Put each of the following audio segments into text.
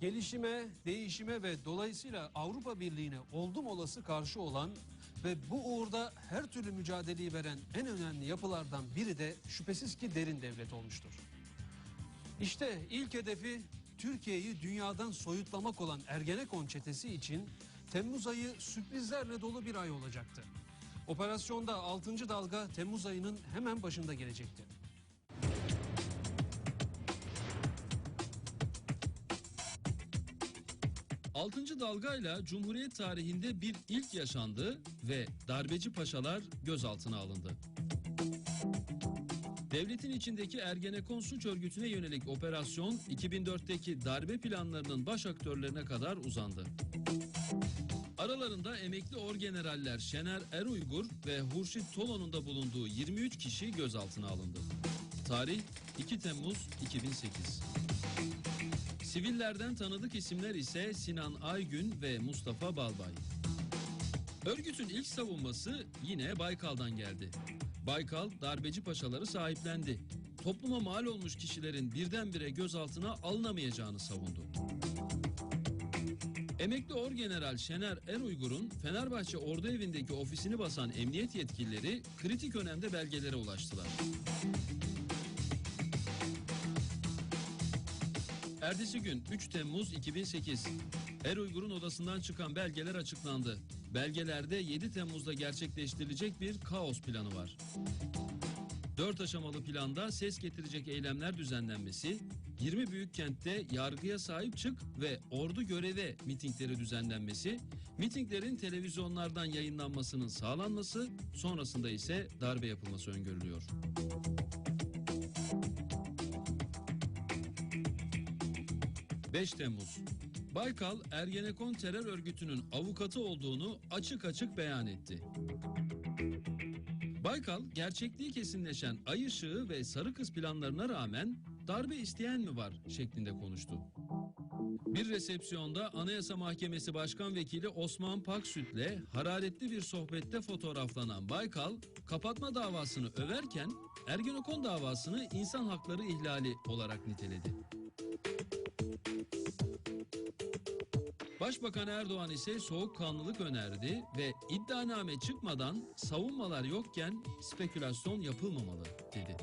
Gelişime, değişime ve dolayısıyla Avrupa Birliği'ne oldum olası karşı olan ve bu uğurda her türlü mücadeleyi veren en önemli yapılardan biri de şüphesiz ki derin devlet olmuştur. İşte ilk hedefi Türkiye'yi dünyadan soyutlamak olan Ergenekon çetesi için Temmuz ayı sürprizlerle dolu bir ay olacaktı. Operasyonda 6. dalga Temmuz ayının hemen başında gelecekti. Altıncı dalgayla Cumhuriyet tarihinde bir ilk yaşandı ve darbeci paşalar gözaltına alındı. Devletin içindeki Ergenekon suç örgütüne yönelik operasyon 2004'teki darbe planlarının baş aktörlerine kadar uzandı. Aralarında emekli orgeneraller Şener Eruygur ve Hurşit Tolo'nun da bulunduğu 23 kişi gözaltına alındı. Tarih 2 Temmuz 2008. Sivillerden tanıdık isimler ise Sinan Aygün ve Mustafa Balbay. Örgütün ilk savunması yine Baykal'dan geldi. Baykal darbeci paşaları sahiplendi. Topluma mal olmuş kişilerin birdenbire gözaltına alınamayacağını savundu. Emekli Orgeneral Şener Eruygur'un Fenerbahçe Ordu Evi'ndeki ofisini basan emniyet yetkilileri kritik önemde belgelere ulaştılar. Ertesi gün 3 Temmuz 2008 Eruygur'un odasından çıkan belgeler açıklandı. Belgelerde 7 Temmuz'da gerçekleştirilecek bir kaos planı var. 4 aşamalı planda ses getirecek eylemler düzenlenmesi, 20 büyük kentte yargıya sahip çık ve ordu göreve mitingleri düzenlenmesi, mitinglerin televizyonlardan yayınlanmasının sağlanması, sonrasında ise darbe yapılması öngörülüyor. 5 Temmuz Baykal Ergenekon terör örgütünün avukatı olduğunu açık açık beyan etti. Baykal gerçekliği kesinleşen Ay Işığı ve Sarı Kız planlarına rağmen darbe isteyen mi var şeklinde konuştu. Bir resepsiyonda Anayasa Mahkemesi Başkan Vekili Osman Paksüt'le hararetli bir sohbette fotoğraflanan Baykal, kapatma davasını överken Ergenekon davasını insan hakları ihlali olarak niteledi. Başbakan Erdoğan ise soğukkanlılık önerdi ve iddianame çıkmadan savunmalar yokken spekülasyon yapılmamalı dedi.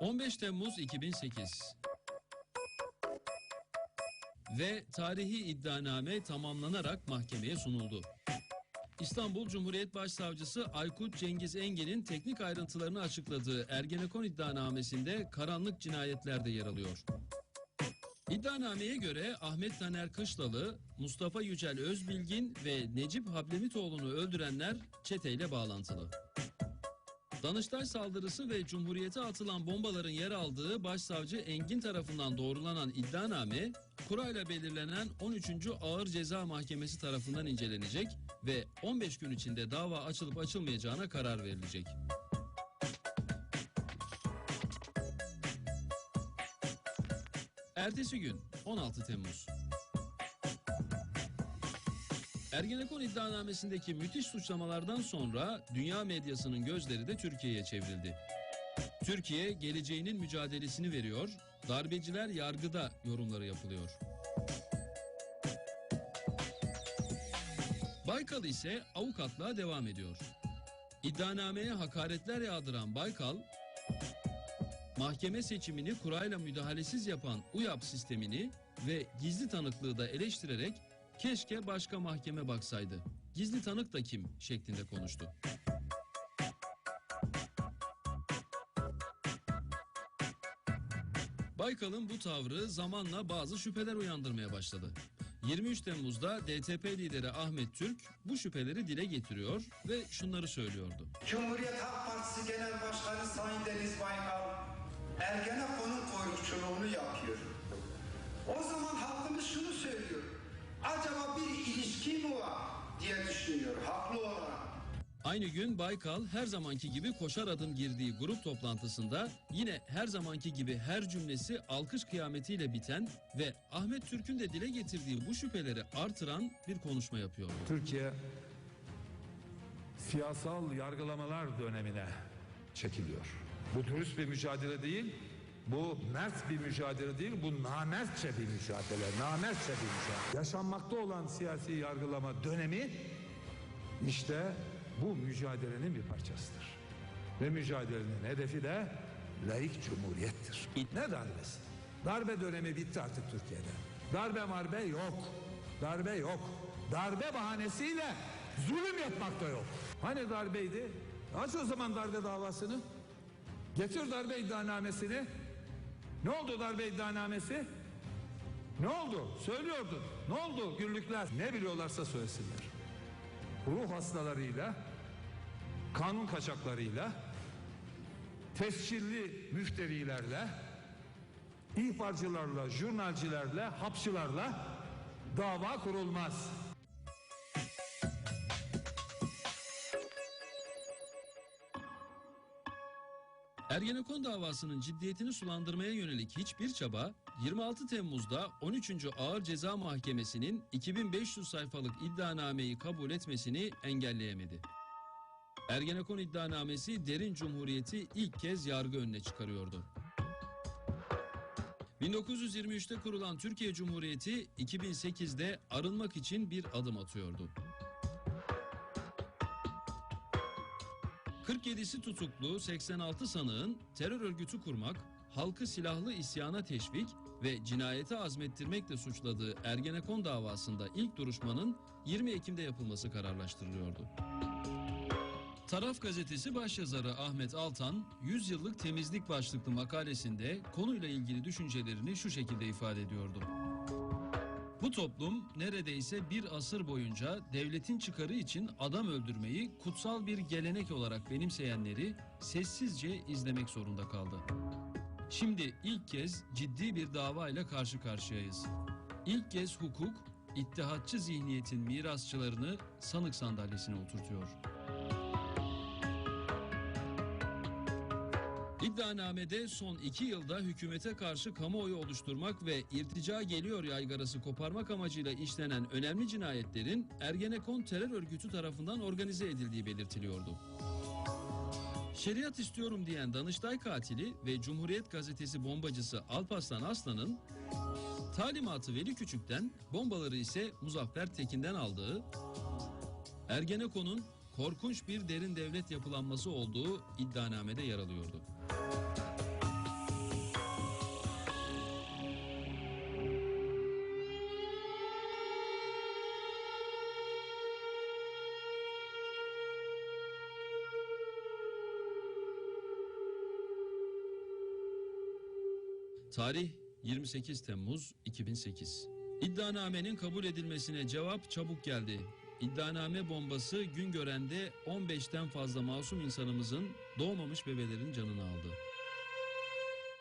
...15 Temmuz 2008 ve tarihi iddianame tamamlanarak mahkemeye sunuldu. İstanbul Cumhuriyet Başsavcısı Aykut Cengiz Engel'in teknik ayrıntılarını açıkladığı Ergenekon iddianamesinde karanlık cinayetler de yer alıyor. İddianameye göre Ahmet Taner Kışlalı, Mustafa Yücel Özbilgin ve Necip Hablemitoğlu'nu öldürenler çeteyle bağlantılı. Danıştay saldırısı ve Cumhuriyete atılan bombaların yer aldığı Başsavcı Engin tarafından doğrulanan iddianame, kurayla belirlenen 13. Ağır Ceza Mahkemesi tarafından incelenecek ve 15 gün içinde dava açılıp açılmayacağına karar verilecek. Ertesi gün 16 Temmuz. Ergenekon iddianamesindeki müthiş suçlamalardan sonra dünya medyasının gözleri de Türkiye'ye çevrildi. Türkiye geleceğinin mücadelesini veriyor, darbeciler yargıda yorumları yapılıyor. Baykal ise avukatlığa devam ediyor. İddianameye hakaretler yağdıran Baykal, mahkeme seçimini kurayla müdahalesiz yapan UYAP sistemini ve gizli tanıklığı da eleştirerek keşke başka mahkeme baksaydı. Gizli tanık da kim şeklinde konuştu. Baykal'ın bu tavrı zamanla bazı şüpheler uyandırmaya başladı. 23 Temmuz'da DTP lideri Ahmet Türk bu şüpheleri dile getiriyor ve şunları söylüyordu. Cumhuriyet Halk Partisi Genel Başkanı Sayın Deniz Baykal Ergenekon'un kuyrukçuluğunu yapıyor. O zaman halkımız şunu söylüyor. Acaba bir ilişki mi var diye düşünüyor haklı olarak. Aynı gün Baykal her zamanki gibi koşar adım girdiği grup toplantısında yine her zamanki gibi her cümlesi alkış kıyametiyle biten ve Ahmet Türk'ün de dile getirdiği bu şüpheleri artıran bir konuşma yapıyordu. Türkiye siyasal yargılamalar dönemine çekiliyor. Bu dürüst bir mücadele değil, bu mert bir mücadele değil, bu namertçe bir mücadele, namertçe bir mücadele. Yaşanmakta olan siyasi yargılama dönemi işte bu mücadelenin bir parçasıdır. Ve mücadelenin hedefi de laik cumhuriyettir. Ne darbesi? Darbe dönemi bitti artık Türkiye'de. Darbe marbe yok. Darbe yok. Darbe bahanesiyle zulüm yapmakta yok. Hani darbeydi? Aç o zaman darbe davasını. Getir darbe iddianamesini. Ne oldu darbe iddianamesi? Ne oldu? Söylüyordun. Ne oldu günlükler? Ne biliyorlarsa söylesinler. Ruh hastalarıyla, kanun kaçaklarıyla, tescilli müşterilerle, ihbarcılarla, jurnalcilerle, hapçılarla dava kurulmaz. Ergenekon davasının ciddiyetini sulandırmaya yönelik hiçbir çaba 26 Temmuz'da 13. Ağır Ceza Mahkemesi'nin 2500 sayfalık iddianameyi kabul etmesini engelleyemedi. Ergenekon iddianamesi derin cumhuriyeti ilk kez yargı önüne çıkarıyordu. 1923'te kurulan Türkiye Cumhuriyeti 2008'de arınmak için bir adım atıyordu. 47'si tutuklu 86 sanığın terör örgütü kurmak, halkı silahlı isyana teşvik ve cinayete azmettirmekle suçladığı Ergenekon davasında ilk duruşmanın 20 Ekim'de yapılması kararlaştırılıyordu. Taraf gazetesi başyazarı Ahmet Altan, 100 yıllık temizlik başlıklı makalesinde konuyla ilgili düşüncelerini şu şekilde ifade ediyordu. Bu toplum neredeyse bir asır boyunca devletin çıkarı için adam öldürmeyi kutsal bir gelenek olarak benimseyenleri sessizce izlemek zorunda kaldı. Şimdi ilk kez ciddi bir davayla karşı karşıyayız. İlk kez hukuk, ittihatçı zihniyetin mirasçılarını sanık sandalyesine oturtuyor. İddianamede son iki yılda hükümete karşı kamuoyu oluşturmak ve irtica geliyor yaygarası koparmak amacıyla işlenen önemli cinayetlerin Ergenekon terör örgütü tarafından organize edildiği belirtiliyordu. Şeriat istiyorum diyen Danıştay katili ve Cumhuriyet gazetesi bombacısı Alparslan Aslan'ın talimatı Veli Küçük'ten, bombaları ise Muzaffer Tekin'den aldığı, Ergenekon'un korkunç bir derin devlet yapılanması olduğu iddianamede yer alıyordu. Tarih 28 Temmuz 2008. İddianamenin kabul edilmesine cevap çabuk geldi. İddianame bombası gün görende 15'ten fazla masum insanımızın doğmamış bebelerin canını aldı.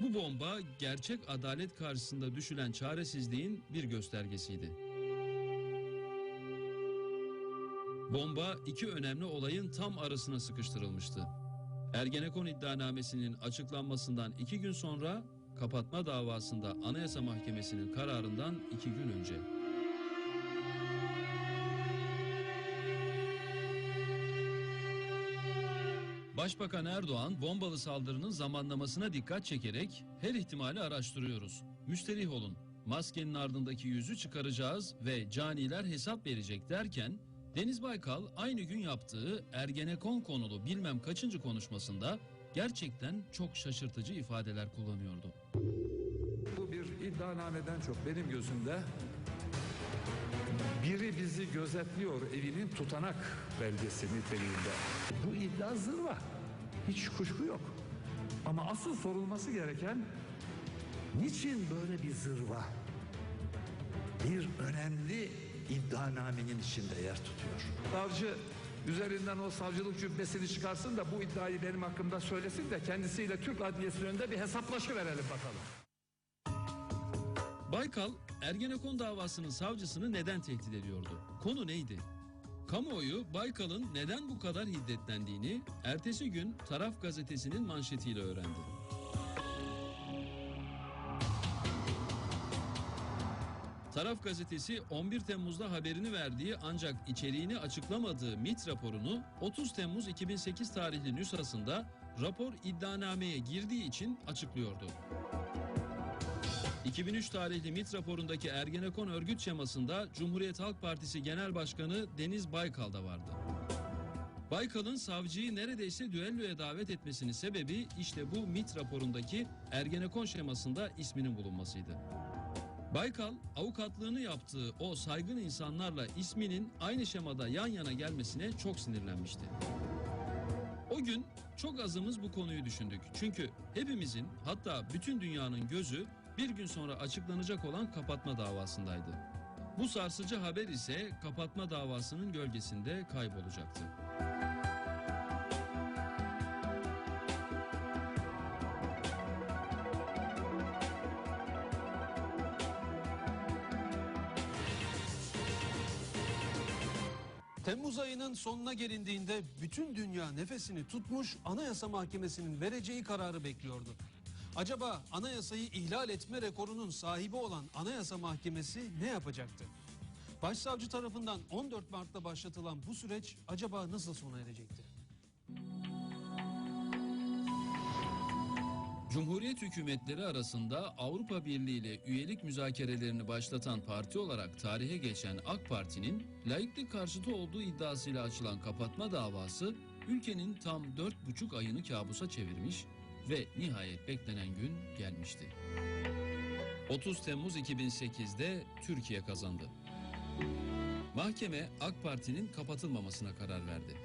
Bu bomba gerçek adalet karşısında düşülen çaresizliğin bir göstergesiydi. Bomba iki önemli olayın tam arasına sıkıştırılmıştı. Ergenekon iddianamesinin açıklanmasından iki gün sonra kapatma davasında Anayasa Mahkemesi'nin kararından iki gün önce. Başbakan Erdoğan bombalı saldırının zamanlamasına dikkat çekerek her ihtimali araştırıyoruz. Müsterih olun. Maskenin ardındaki yüzü çıkaracağız ve caniler hesap verecek derken Deniz Baykal aynı gün yaptığı Ergenekon konulu bilmem kaçıncı konuşmasında gerçekten çok şaşırtıcı ifadeler kullanıyordu. Bu bir iddianameden çok benim gözümde biri bizi gözetliyor evinin tutanak belgesi niteliğinde. Bu iddia zırva. Hiç kuşku yok. Ama asıl sorulması gereken niçin böyle bir zırva bir önemli iddianamenin içinde yer tutuyor? Savcı üzerinden o savcılık cübbesini çıkarsın da bu iddiayı benim hakkımda söylesin de kendisiyle Türk Adliyesi önünde bir hesaplaşı verelim bakalım. Baykal, Ergenekon davasının savcısını neden tehdit ediyordu? Konu neydi? Kamuoyu Baykal'ın neden bu kadar hiddetlendiğini ertesi gün Taraf gazetesinin manşetiyle öğrendi. Taraf gazetesi 11 Temmuz'da haberini verdiği ancak içeriğini açıklamadığı MIT raporunu 30 Temmuz 2008 tarihli nüshasında rapor iddianameye girdiği için açıklıyordu. 2003 tarihli MIT raporundaki Ergenekon örgüt şemasında Cumhuriyet Halk Partisi Genel Başkanı Deniz Baykal da vardı. Baykal'ın savcıyı neredeyse düelloya davet etmesinin sebebi işte bu MIT raporundaki Ergenekon şemasında isminin bulunmasıydı. Baykal avukatlığını yaptığı o saygın insanlarla isminin aynı şemada yan yana gelmesine çok sinirlenmişti. O gün çok azımız bu konuyu düşündük. Çünkü hepimizin hatta bütün dünyanın gözü bir gün sonra açıklanacak olan kapatma davasındaydı. Bu sarsıcı haber ise kapatma davasının gölgesinde kaybolacaktı. Temmuz ayının sonuna gelindiğinde bütün dünya nefesini tutmuş Anayasa Mahkemesi'nin vereceği kararı bekliyordu. Acaba anayasayı ihlal etme rekorunun sahibi olan Anayasa Mahkemesi ne yapacaktı? Başsavcı tarafından 14 Mart'ta başlatılan bu süreç acaba nasıl sona erecekti? Cumhuriyet hükümetleri arasında Avrupa Birliği ile üyelik müzakerelerini başlatan parti olarak tarihe geçen AK Parti'nin laiklik karşıtı olduğu iddiasıyla açılan kapatma davası ülkenin tam dört buçuk ayını kabusa çevirmiş ve nihayet beklenen gün gelmişti. 30 Temmuz 2008'de Türkiye kazandı. Mahkeme AK Parti'nin kapatılmamasına karar verdi.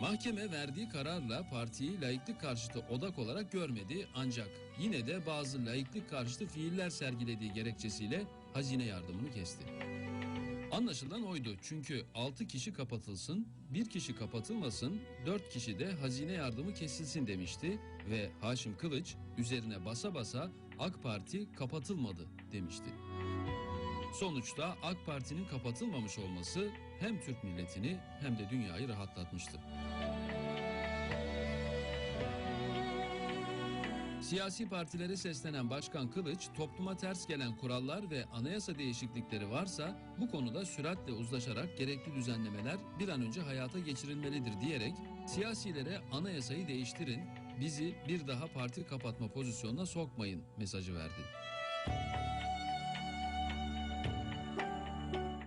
Mahkeme verdiği kararla partiyi laiklik karşıtı odak olarak görmedi ancak yine de bazı laiklik karşıtı fiiller sergilediği gerekçesiyle hazine yardımını kesti. Anlaşılan oydu çünkü 6 kişi kapatılsın, 1 kişi kapatılmasın, 4 kişi de hazine yardımı kesilsin demişti ve Haşim Kılıç üzerine basa basa AK Parti kapatılmadı demişti. Sonuçta AK Parti'nin kapatılmamış olması hem Türk milletini hem de dünyayı rahatlatmıştı. Siyasi partilere seslenen Başkan Kılıç, topluma ters gelen kurallar ve anayasa değişiklikleri varsa bu konuda süratle uzlaşarak gerekli düzenlemeler bir an önce hayata geçirilmelidir diyerek siyasilere anayasayı değiştirin, bizi bir daha parti kapatma pozisyonuna sokmayın mesajı verdi.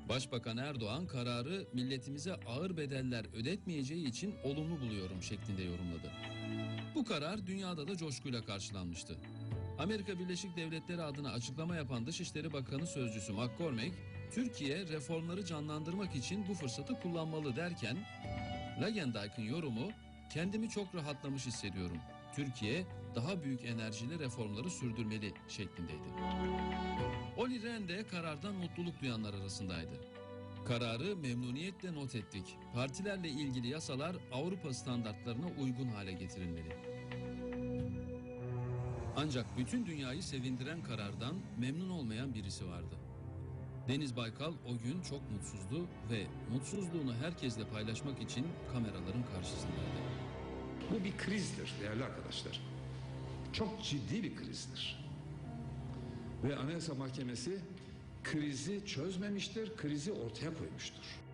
Başbakan Erdoğan kararı milletimize ağır bedeller ödetmeyeceği için olumlu buluyorum şeklinde yorumladı. Bu karar dünyada da coşkuyla karşılanmıştı. Amerika Birleşik Devletleri adına açıklama yapan Dışişleri Bakanı Sözcüsü McCormick, Türkiye reformları canlandırmak için bu fırsatı kullanmalı derken, Lagendijk'ın yorumu, kendimi çok rahatlamış hissediyorum. Türkiye daha büyük enerjiyle reformları sürdürmeli şeklindeydi. Olli Rehn karardan mutluluk duyanlar arasındaydı. Kararı memnuniyetle not ettik. Partilerle ilgili yasalar Avrupa standartlarına uygun hale getirilmeli. Ancak bütün dünyayı sevindiren karardan memnun olmayan birisi vardı. Deniz Baykal o gün çok mutsuzdu ve mutsuzluğunu herkesle paylaşmak için kameraların karşısındaydı. Bu bir krizdir değerli arkadaşlar. Çok ciddi bir krizdir. Ve Anayasa Mahkemesi krizi çözmemiştir, krizi ortaya koymuştur.